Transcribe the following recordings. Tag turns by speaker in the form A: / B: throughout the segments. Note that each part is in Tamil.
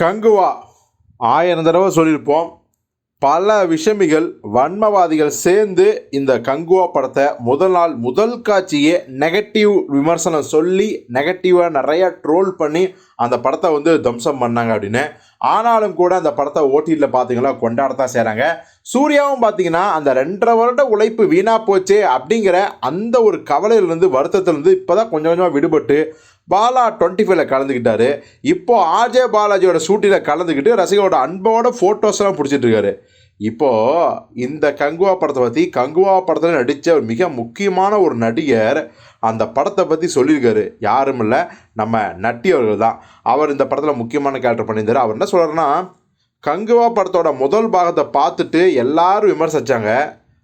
A: கங்குவா. ஆயிரம் தடவை சொல்லியிருப்போம். பல விஷமிகள் வன்மவாதிகள் சேர்ந்து இந்த கங்குவா படத்தை முதல் நாள் முதல் காட்சியே நெகட்டிவ் விமர்சனம் சொல்லி நெகட்டிவாக நிறையா ட்ரோல் பண்ணி அந்த படத்தை வந்து தம்சம் பண்ணாங்க அப்படின்னு. ஆனாலும் கூட அந்த படத்தை ஓட்டியில் பார்த்தீங்கன்னா கொண்டாடத்தான் செய்கிறாங்க சூர்யாவும் பார்த்தீங்கன்னா அந்த ரெண்டரை வருட உழைப்பு வீணாக போச்சு அப்படிங்கிற அந்த ஒரு கவலையிலேருந்து வருத்தத்துலேருந்து இப்போ தான் கொஞ்சம் கொஞ்சமாக விடுபட்டு பாலா டுவெண்ட்டி ஃபைவ்ல கலந்துக்கிட்டாரு. இப்போ ஆர்ஜே பாலாஜியோட ஷூட்டில் கலந்துக்கிட்டு ரசிகரோட அன்போட ஃபோட்டோஸ்லாம் பிடிச்சிட்டு இருக்காரு. இப்போது இந்த கங்குவா படத்தை பற்றி கங்குவா படத்தில் நடித்த ஒரு மிக முக்கியமான ஒரு நடிகர் அந்த படத்தை பற்றி சொல்லியிருக்காரு. யாரும் இல்லை நம்ம நட்டி அவர்கள் தான். அவர் இந்த படத்தில் முக்கியமான கேரக்டர் பண்ணியிருந்தார். அவர் என்ன சொல்கிறாருன்னா கங்குவா படத்தோட முதல் பாகத்தை பார்த்துட்டு எல்லாரும் விமர்சிச்சாங்க.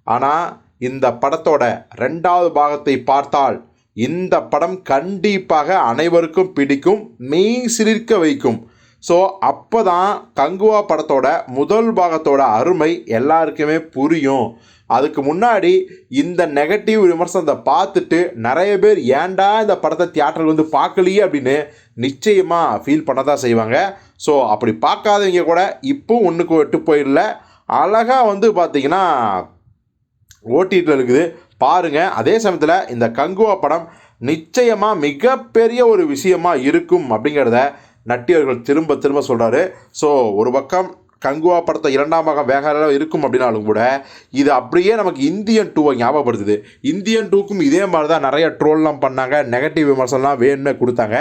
A: ஆனால் இந்த படத்தோட ரெண்டாவது பாகத்தை பார்த்தால் இந்த படம் கண்டிப்பாக அனைவருக்கும் பிடிக்கும் மெய் சிலிர்க்க வைக்கும். ஸோ அப்போ தான் கங்குவா படத்தோட முதல் பாகத்தோட அருமை எல்லாருக்குமே புரியும். அதுக்கு முன்னாடி இந்த நெகட்டிவ் விமர்சனத்தை பார்த்துட்டு நிறைய பேர் ஏன்டா இந்த படத்தை தியேட்டரில் வந்து பார்க்கலையே அப்படின்னு நிச்சயமாக ஃபீல் பண்ண தான் செய்வாங்க. ஸோ அப்படி பார்க்காதவங்க கூட இப்போ ஒன்றுக்கு விட்டு போயிடல. அழகாக வந்து பார்த்தீங்கன்னா ஓடிடியில் இருக்குது. பாருங்கள் அதே சமயத்தில் இந்த கங்குவா படம் நிச்சயமாக மிகப்பெரிய ஒரு விஷயமாக இருக்கும் அப்படிங்கிறத நட்டி அவர்கள் திரும்ப திரும்ப சொல்கிறாரு ஸோ ஒரு பக்கம் கங்குவா படத்தை இரண்டாம் பாகம் வேக இருக்கும் அப்படின்னாலும் கூட இது அப்படியே நமக்கு இந்தியன் டூவை ஞாபகப்படுத்துது. இந்தியன் டூக்கும் இதே மாதிரி தான் நிறைய ட்ரோல்லாம் பண்ணாங்க நெகட்டிவ் விமர்சனம்லாம் வேணும்னு கொடுத்தாங்க.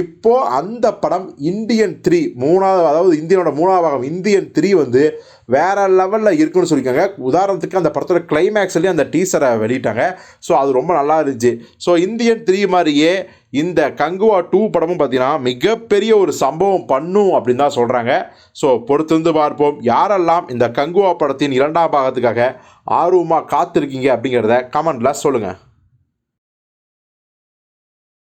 A: இப்போ அந்த படம் இந்தியன் த்ரீ மூணாவது அதாவது இந்தியனோட மூணாவது பாகம் இந்தியன் த்ரீ வந்து வேற லெவலில் இருக்குன்னு சொல்லியிருக்காங்க. உதாரணத்துக்கு அந்த படத்தோட கிளைமேக்ஸ்லேயும் அந்த டீசரை வெளியிட்டாங்க. ஸோ அது ரொம்ப நல்லா இருந்துச்சு. ஸோ இந்தியன் த்ரீ மாதிரியே இந்த கங்குவா டூ படமும் பார்த்தீங்கன்னா மிகப்பெரிய ஒரு சம்பவம் பண்ணும் அப்படின்னு தான் சொல்கிறாங்க ஸோ பொறுத்திருந்து பார்ப்போம். யாரெல்லாம் இந்த கங்குவா படத்தின் இரண்டாம் பாகத்துக்காக ஆர்வமாக காத்திருக்கீங்க அப்படிங்கிறத கமெண்டில் சொல்லுங்கள்